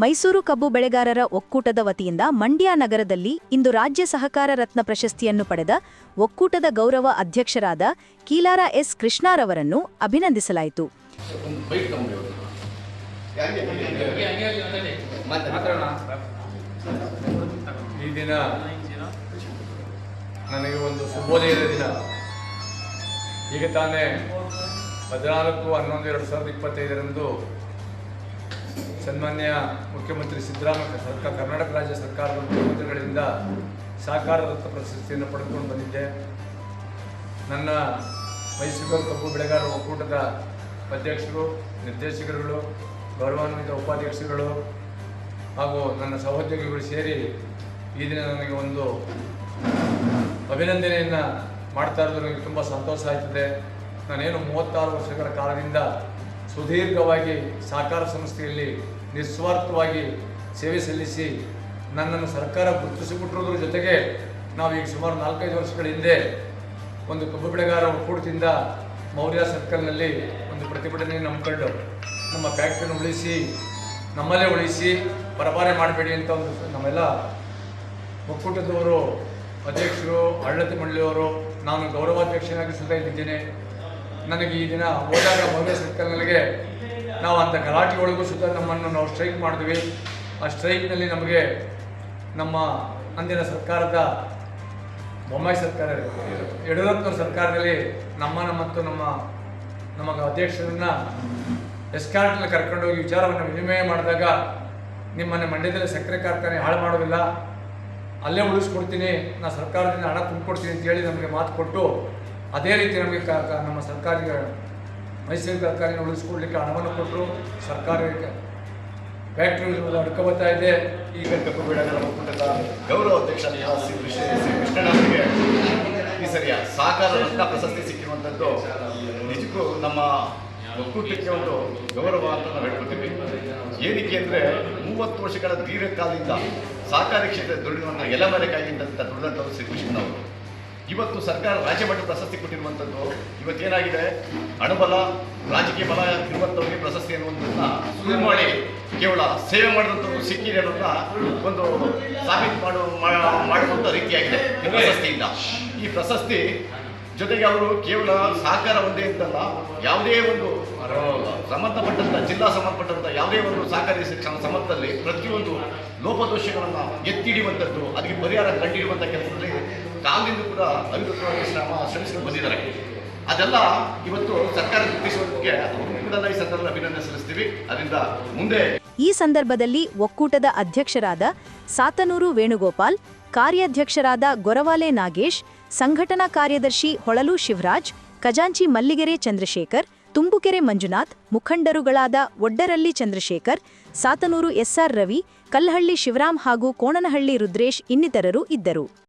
ಮೈಸೂರು ಕಬ್ಬು ಬೆಳೆಗಾರರ ಒಕ್ಕೂಟದ ವತಿಯಿಂದ ಮಂಡ್ಯ ನಗರದಲ್ಲಿ ಇಂದು ರಾಜ್ಯ ಸಹಕಾರ ರತ್ನ ಪ್ರಶಸ್ತಿಯನ್ನು ಪಡೆದ ಒಕ್ಕೂಟದ ಗೌರವ ಅಧ್ಯಕ್ಷರಾದ ಕೀಲಾರ ಎಸ್ ಕೃಷ್ಣಾರವರನ್ನು ಅಭಿನಂದಿಸಲಾಯಿತು. ಈಗ ತಾನೇ ಹದಿನಾಲ್ಕು ಹನ್ನೊಂದು ಎರಡು ಸಾವಿರದ ಇಪ್ಪತ್ತೈದರಂದು ಸನ್ಮಾನ್ಯ ಮುಖ್ಯಮಂತ್ರಿ ಸಿದ್ದರಾಮಯ್ಯ ಸರ್ಕಾರ, ಕರ್ನಾಟಕ ರಾಜ್ಯ ಸರ್ಕಾರದ ಮುಖ್ಯಮಂತ್ರಿಗಳಿಂದ ಸಹಕಾರ ಪ್ರಶಸ್ತಿಯನ್ನು ಪಡೆದುಕೊಂಡು ಬಂದಿದ್ದೆ. ನನ್ನ ಮೈಸೂರು ಕಬ್ಬು ಬೆಳೆಗಾರರ ಒಕ್ಕೂಟದ ಅಧ್ಯಕ್ಷರು, ನಿರ್ದೇಶಕರುಗಳು, ಗೌರವಾನ್ವಿತ ಉಪಾಧ್ಯಕ್ಷರುಗಳು ಹಾಗೂ ನನ್ನ ಸಹೋದ್ಯೋಗಿಗಳು ಸೇರಿ ಈ ದಿನ ನನಗೆ ಒಂದು ಅಭಿನಂದನೆಯನ್ನು ಮಾಡ್ತಾ ಇರೋದು ನನಗೆ ತುಂಬ ಸಂತೋಷ ಆಯ್ತದೆ ನಾನೇನು ಮೂವತ್ತಾರು ವರ್ಷಗಳ ಕಾಲದಿಂದ ಸುದೀರ್ಘವಾಗಿ ಸಹಕಾರ ಸಂಸ್ಥೆಯಲ್ಲಿ ನಿಸ್ವಾರ್ಥವಾಗಿ ಸೇವೆ ಸಲ್ಲಿಸಿ ನನ್ನನ್ನು ಸರ್ಕಾರ ಗುರುತಿಸಿಬಿಟ್ಟಿರೋದ್ರ ಜೊತೆಗೆ ನಾವೀಗ ಸುಮಾರು ನಾಲ್ಕೈದು ವರ್ಷಗಳ ಹಿಂದೆ ಒಂದು ಕಬ್ಬು ಬೆಳೆಗಾರ ಒಕ್ಕೂಟದಿಂದ ಮೌರ್ಯ ಸರ್ಕಲ್ನಲ್ಲಿ ಒಂದು ಪ್ರತಿಭಟನೆಯನ್ನು ನಂಬಿಕೊಂಡು ನಮ್ಮ ಫ್ಯಾಕ್ಟ್ರಿಯನ್ನು ಉಳಿಸಿ, ನಮ್ಮಲ್ಲೇ ಉಳಿಸಿ ಪರಬಾರೆ ಮಾಡಬೇಡಿ ಅಂತ ಒಂದು ನಮ್ಮೆಲ್ಲ ಒಕ್ಕೂಟದವರು, ಅಧ್ಯಕ್ಷರು, ಆಡಳಿತ ಮಂಡಳಿಯವರು, ನಾನು ಗೌರವಾಧ್ಯಕ್ಷನಾಗಿ ಸುಧಾ ಇದ್ದಿದ್ದೇನೆ ನನಗೆ ಈ ದಿನ ಹೋದಾಗ ಮೌರ್ಯ ಸರ್ಕಲ್ನಲ್ಲಿಗೆ ನಾವು ಅಂಥ ಗಲಾಟೆ ಒಳಗೂ ಸುತ್ತ ನಮ್ಮನ್ನು ನಾವು ಸ್ಟ್ರೈಕ್ ಮಾಡಿದ್ವಿ. ಆ ಸ್ಟ್ರೈಕ್ನಲ್ಲಿ ನಮಗೆ ನಮ್ಮ ಅಂದಿನ ಸರ್ಕಾರದ ಬೊಮ್ಮಾಯಿ ಸರ್ಕಾರ ಯಡಿಯೂರಪ್ಪನ ಸರ್ಕಾರದಲ್ಲಿ ನಮ್ಮನ್ನು ಮತ್ತು ನಮ್ಮ ನಮಗೆ ಅಧ್ಯಕ್ಷರನ್ನ ಎಸ್ಕಾರ್ಟ್ನಲ್ಲಿ ಕರ್ಕೊಂಡೋಗಿ ವಿಚಾರವನ್ನು ವಿನಿಮಯ ಮಾಡಿದಾಗ ನಿಮ್ಮನ್ನು ಮಂಡ್ಯದಲ್ಲಿ ಸಕ್ಕರೆ ಕಾರ್ಖಾನೆ ಹಾಳು ಮಾಡೋದಿಲ್ಲ ಅಲ್ಲೇ ಉಳಿಸ್ಕೊಡ್ತೀನಿ. ನಾ ಸರ್ಕಾರದಿಂದ ಹಣ ತುಂಬಿಕೊಡ್ತೀನಿ ಅಂತೇಳಿ ನಮಗೆ ಮಾತು ಕೊಟ್ಟು, ಅದೇ ರೀತಿ ನಮಗೆ ನಮ್ಮ ಸರ್ಕಾರಿ ಮೈಸೂರು ಸರ್ಕಾರಿನ ಉಳಿಸ್ಕೊಡ್ಲಿಕ್ಕೆ ಹಣವನ್ನು ಕೊಟ್ಟರು. ಸರ್ಕಾರ ಫ್ಯಾಕ್ಟ್ರಿ ಅಡ್ಕ ಬರ್ತಾ ಇದೆ. ಈಗ ಕಬ್ಬು ಬೆಳೆಗಾರರ ಒಕ್ಕೂಟದ ಗೌರವ ಅಧ್ಯಕ್ಷ ಕೃಷ್ಣಣ್ಣವರಿಗೆ ಈ ಸರಿಯ ಸಾಕಾರ ರತ್ನ ಪ್ರಶಸ್ತಿ ಸಿಕ್ಕಿರುವಂಥದ್ದು ನಿಜಕ್ಕೂ ನಮ್ಮ ಒಕ್ಕೂಟಕ್ಕೆ ಒಂದು ಗೌರವ ಅಂತ ನಾವು ಹೇಳ್ಕೊತೀವಿ. ಏನಕ್ಕೆ ಅಂದರೆ ಮೂವತ್ತು ವರ್ಷಗಳ ದೀರ್ಘಕಾಲದಿಂದ ಸಹಕಾರಿ ಕ್ಷೇತ್ರ ದುಡಿಯುವಂಥ ಎಲೆಮರೆಕಾಗಿದ್ದಂಥ ದುಡಿದಂಥವ್ರು ಶ್ರೀ ಕೃಷ್ಣನವರು ಇವತ್ತು ಸರ್ಕಾರ ರಾಜ್ಯ ಮಟ್ಟ ಪ್ರಶಸ್ತಿ ಕೊಟ್ಟಿರುವಂಥದ್ದು ಇವತ್ತೇನಾಗಿದೆ ಹಣಬಲ ರಾಜಕೀಯ ಬಲ ಇರುವಂಥವ್ರಿಗೆ ಪ್ರಶಸ್ತಿ ಅನ್ನುವಂಥದ್ದನ್ನ ಸುಳ್ಳು ಮಾಡಿ ಕೇವಲ ಸೇವೆ ಮಾಡಿದಂಥವ್ರು ಸಿಕ್ಕಿದೆ ಅನ್ನೋದನ್ನ ಒಂದು ಸಾಬೀತು ಮಾಡು ಮಾಡುವಂಥ ರೀತಿಯಾಗಿದೆ ಪ್ರಶಸ್ತಿಯಿಂದ. ಈ ಪ್ರಶಸ್ತಿ ಜೊತೆಗೆ ಅವರು ಕೇವಲ ಸಹಕಾರ ಒಂದೇ ಇದ್ದಲ್ಲ, ಯಾವುದೇ ಒಂದು ಸಂಬಂಧಪಟ್ಟಂಥ ಜಿಲ್ಲಾ ಸಂಬಂಧಪಟ್ಟಂಥ ಯಾವುದೇ ಒಂದು ಸಹಕಾರಿ ಶಿಕ್ಷಣ ಸಂಬಂಧದಲ್ಲಿ ಪ್ರತಿಯೊಂದು ಲೋಪದೋಷಗಳನ್ನು ಎತ್ತಿ ಹಿಡಿಯುವಂಥದ್ದು ಅದಕ್ಕೆ ಪರಿಹಾರ ಕಂಡಿಡುವಂಥ ಕೆಲಸದಲ್ಲಿ ಕಾಲದಿಂದ ಕೂಡ ಅವಿರತವಾಗಿ ಶ್ರಮ ಸಲ್ಲಿಸಲು ಬಂದಿದ್ದಾರೆ. ಅದೆಲ್ಲ ಇವತ್ತು ಸರ್ಕಾರ ಗುರುತಿಸುವುದಕ್ಕೆ ಅವ್ರನ್ನೂ ಕೂಡ ಈ ಸಂದರ್ಭದಲ್ಲಿ ಅಭಿನಂದನೆ ಸಲ್ಲಿಸ್ತೀವಿ. ಅದರಿಂದ ಮುಂದೆ ಈ ಸಂದರ್ಭದಲ್ಲಿ ಒಕ್ಕೂಟದ ಅಧ್ಯಕ್ಷರಾದ ಸಾತನೂರು ವೇಣುಗೋಪಾಲ್, ಕಾರ್ಯಾಧ್ಯಕ್ಷರಾದ ಗೊರವಾಲೆ ನಾಗೇಶ್, ಸಂಘಟನಾ ಕಾರ್ಯದರ್ಶಿ ಹೊಳಲು ಶಿವರಾಜ್, ಖಜಾಂಚಿ ಮಲ್ಲಿಗೆರೆ ಚಂದ್ರಶೇಖರ್, ತುಂಬುಕೆರೆ ಮಂಜುನಾಥ್, ಮುಖಂಡರುಗಳಾದ ಒಡ್ಡರಳ್ಳಿ ಚಂದ್ರಶೇಖರ್, ಸಾತನೂರು ಎಸ್ಆರ್ ರವಿ, ಕಲ್ಲಹಳ್ಳಿ ಶಿವರಾಮ್ ಹಾಗೂ ಕೋಣನಹಳ್ಳಿ ರುದ್ರೇಶ್ ಇನ್ನಿತರರು ಇದ್ದರು.